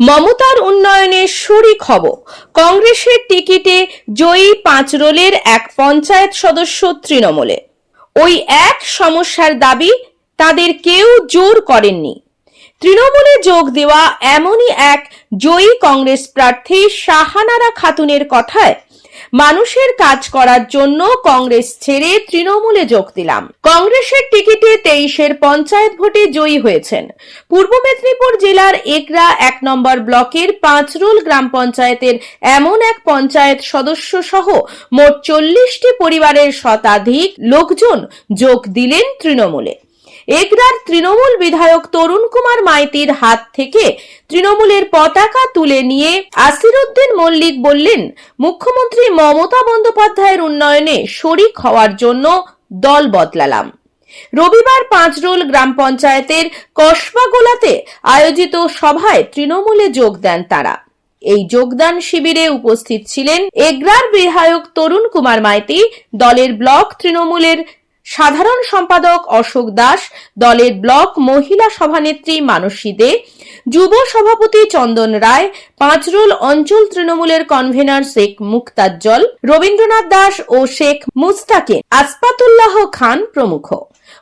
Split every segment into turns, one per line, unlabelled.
মমতার উন্নয়নে সুরি খবর। কংগ্রেসের টিকিটে জয়ী পাঁচ রোলের এক পঞ্চায়েত সদস্য তৃণমূলে। ওই এক সমস্যার দাবি তাদের কেউ জোর করেননি। তৃণমূলে যোগ দেওয়া এমনই এক জয়ী কংগ্রেস প্রার্থী শাহানারা খাতুনের কথায় মানুষের কাজ করার জন্য কংগ্রেস ছেড়ে তৃণমূলে যোগ দিলাম। কংগ্রেসের টিকিটে তেইশের পঞ্চায়েত ভোটে জয়ী হয়েছেন। পূর্ব মেদিনীপুর জেলার একরা এক নম্বর ব্লকের পাঁচরুল গ্রাম পঞ্চায়েতের এমন এক পঞ্চায়েত সদস্য সহ মোট চল্লিশটি পরিবারের শতাধিক লোকজন যোগ দিলেন তৃণমূলে। এগরার তৃণমূল বিধায়ক তরুণ কুমার মাইতির হাত থেকে তৃণমূলের পতাকা তুলে নিয়ে আসিরুদ্দিন মল্লিক বললেন, মুখ্যমন্ত্রী মমতা বন্দ্যোপাধ্যায়ের উন্নয়নে শরিক হওয়ার জন্য দল বদলালাম। রবিবার পাঁচরোল গ্রাম পঞ্চায়েতের কসবাগোলাতে আয়োজিত সভায় তৃণমূলে যোগ দেন তারা। এই যোগদান শিবিরে উপস্থিত ছিলেন এগ্রার বিধায়ক তরুণ কুমার মাইতি, দলের ব্লক তৃণমূলের সাধারণ সম্পাদক অশোক দাস, দলের ব্লক মহিলা সভানেত্রী মানসী দে, যুব সভাপতি চন্দন রায়, পাঁচরোল অঞ্চল তৃণমূলের কনভেনার শেখ মুক্তাজ্জল রবীন্দ্রনাথ দাস ও শেখ মুস্তাকিন আসপাতুল্লাহ খান প্রমুখ।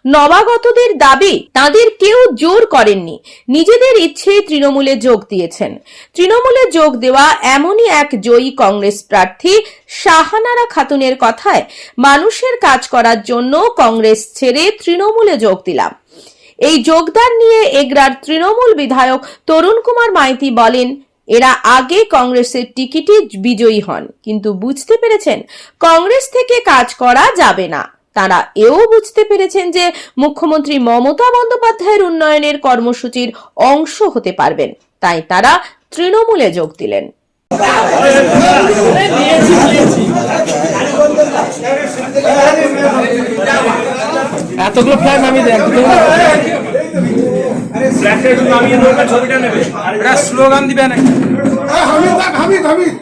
নবাগতদের দাবি, তাদের কেউ জোর করেননি, নিজেদের ইচ্ছে তৃণমূলে যোগ দিয়েছেন। তৃণমূলে যোগ দেওয়া এমনই এক জয়ী কংগ্রেস প্রার্থী শাহানারা খাতুনের কথায় মানুষের কাজ করার জন্য কংগ্রেস ছেড়ে তৃণমূলে যোগ দিলাম। এই যোগদান নিয়ে এগরার তৃণমূল বিধায়ক তরুণ কুমার মাইতি বলেন, এরা আগে কংগ্রেসের টিকিটে বিজয়ী হন, কিন্তু বুঝতে পেরেছেন কংগ্রেস থেকে কাজ করা যাবে না। তারা এও বুঝতে পেরেছেন যে মুখ্যমন্ত্রী মমতা বন্দ্যোপাধ্যায়ের উন্নয়নের কর্মসূচির অংশ হতে পারবেন, তাই তারা তৃণমূলে যোগ দিলেন।
এতগুলো ফ্ল্যাট আমি
দেবে ছবিটা নেবে
স্লোগান দিবেন
হামিদ দেখ হামিদ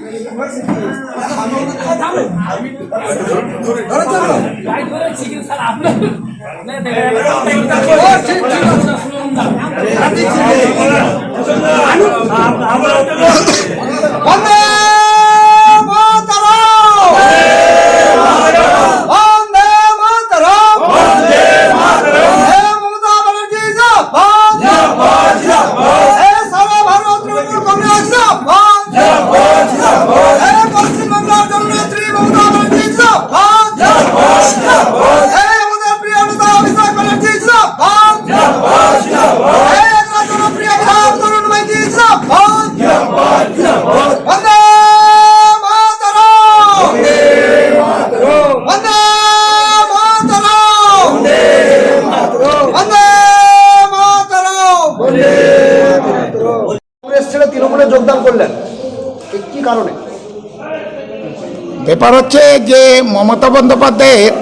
ব্যাপার হচ্ছে যে মমতা বন্দ্যোপাধ্যায়ের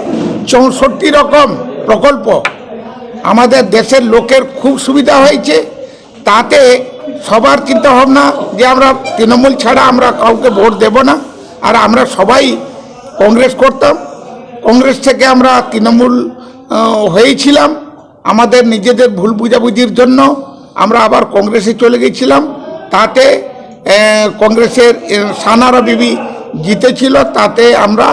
চৌষট্টি রকম প্রকল্প আমাদের দেশের লোকের খুব সুবিধা হয়েছে। তাতে সবার চিন্তা ভাবনা যে আমরা তৃণমূল ছাড়া আমরা কাউকে ভোট দেব না, আর আমরা সবাই কংগ্রেস করতাম। কংগ্রেস থেকে আমরা তৃণমূল হয়েছিলাম। আমাদের নিজেদের ভুল বুঝাবুঝির জন্য আমরা আবার কংগ্রেসে চলে গেছিলাম। তাতে কংগ্রেসের সানারা বিবি জিতেছিল তাতে আমরা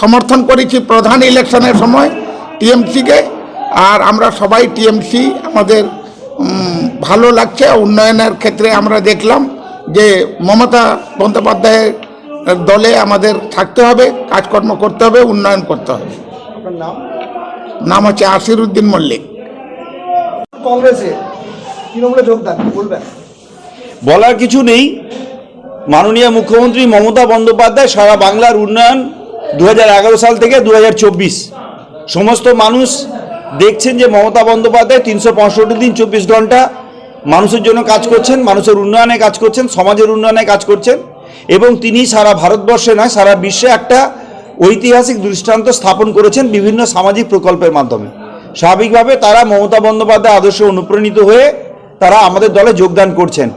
সমর্থন করেছি প্রধান ইলেকশনের সময় টিএমসিকে। আর আমরা সবাই টিএমসি আমাদের ভালো লাগছে। উন্নয়নের ক্ষেত্রে আমরা দেখলাম যে মমতা বন্দ্যোপাধ্যায়ের দলে আমাদের থাকতে হবে কাজকর্ম করতে হবে উন্নয়ন করতে হবে।
নাম?
নাম হচ্ছে আসিরুদ্দিন মল্লিক।
কংগ্রেসে তৃণমূলে যোগদান বলবেন?
বলার কিছু নেই। মাননীয় মুখ্যমন্ত্রী মমতা বন্দ্যোপাধ্যায় সারা বাংলার উন্নয়ন দু হাজার এগারো সাল থেকে দু হাজার চব্বিশ। সমস্ত মানুষ দেখছেন যে মমতা বন্দ্যোপাধ্যায় তিনশো পঁয়ষট্টি দিন চব্বিশ ঘণ্টা মানুষের জন্য কাজ করছেন, মানুষের উন্নয়নে কাজ করছেন, সমাজের উন্নয়নে কাজ করছেন এবং তিনি সারা ভারতবর্ষে নয়, সারা বিশ্বে একটা ঐতিহাসিক দৃষ্টান্ত স্থাপন করেছেন বিভিন্ন সামাজিক প্রকল্পের মাধ্যমে। স্বাভাবিকভাবে তারা মমতা বন্দ্যোপাধ্যায় আদর্শে অনুপ্রাণিত হয়ে তারা আমাদের দলে যোগদান করছেন।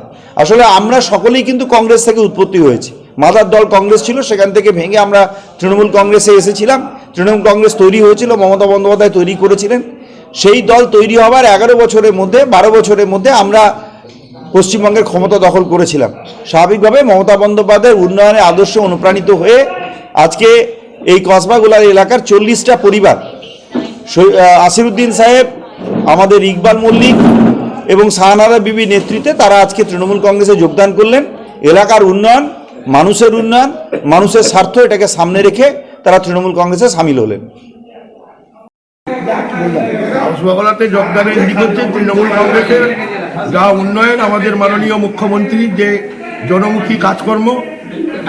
আসলে আমরা সকলেই কিন্তু কংগ্রেস থেকে উৎপত্তি হয়েছি। মাদার দল কংগ্রেস ছিল, সেখান থেকে ভেঙে আমরা তৃণমূল কংগ্রেসে এসেছিলাম। তৃণমূল কংগ্রেস তৈরি হয়েছিল, মমতা বন্দ্যোপাধ্যায় তৈরি করেছিলেন। সেই দল তৈরি হওয়ার এগারো বছরের মধ্যে, বারো বছরের মধ্যে আমরা পশ্চিমবঙ্গের ক্ষমতা দখল করেছিলাম। স্বাভাবিকভাবে মমতা বন্দ্যোপাধ্যায়ের উন্নয়নে আদর্শ অনুপ্রাণিত হয়ে আজকে এই কসবাগুলার এলাকার চল্লিশটা পরিবার। আসিরুদ্দিন সাহেব, আমাদের ইকবাল মল্লিক এবং শাহানারা বিবি নেতৃত্বে তারা আজকে তৃণমূল কংগ্রেসে যোগদান করলেন। এলাকার উন্নয়ন, মানুষের উন্নয়ন, মানুষের স্বার্থ এটাকে সামনে রেখে তারা তৃণমূল কংগ্রেসে সামিল হলেন।
কসবাগলাতে যোগদানের দিক হচ্ছে তৃণমূল কংগ্রেসের যা উন্নয়ন, আমাদের মাননীয় মুখ্যমন্ত্রীর যে জনমুখী কাজকর্ম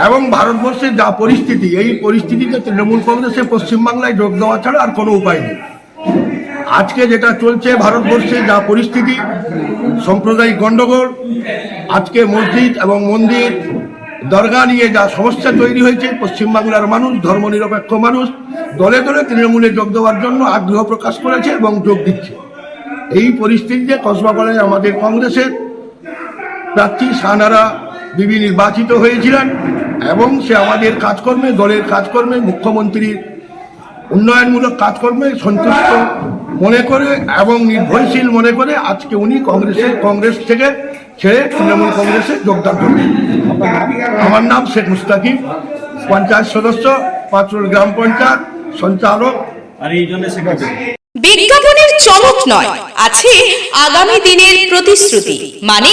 এবং ভারতবর্ষের যা পরিস্থিতি, এই পরিস্থিতিতে তৃণমূল কংগ্রেসে পশ্চিমবাংলায় যোগ দেওয়া ছাড়া আর কোনো উপায় নেই। আজকে যেটা চলছে ভারতবর্ষে যা পরিস্থিতি, সাম্প্রদায়িক গণ্ডগোল আজকে মসজিদ এবং মন্দির, দরগা নিয়ে যা সমস্যা তৈরি হয়েছে, পশ্চিমবাংলার মানুষ, ধর্মনিরপেক্ষ মানুষ, দলে দলে তৃণমূলে যোগ দেওয়ার জন্য আগ্রহ প্রকাশ করেছে এবং যোগ দিচ্ছে। এই পরিস্থিতিতে কসবাগলায় আমাদের কংগ্রেসের প্রার্থী সানারা বিবি নির্বাচিত হয়েছিলেন এবং সে আমাদের কাজকর্মে, দলের কাজকর্মে মুখ্যমন্ত্রীর উন্নয়নমূলক কাজকর্মে সন্তুষ্ট মনে করে এবং নির্ভরশীল মনে করে আজকে উনি কংগ্রেসে কংগ্রেস থেকে ছেড়ে তৃণমূল কংগ্রেসে যোগদান করবেন আমার নাম শেখ মুস্তাকিম পঞ্চায়েত সদস্য পাঁচরোল গ্রাম পঞ্চায়েত সঞ্চালক।
আর এই জন্য বিজ্ঞাপনের চমক নয় আছে আগামী দিনের প্রতিশ্রুতি। মানে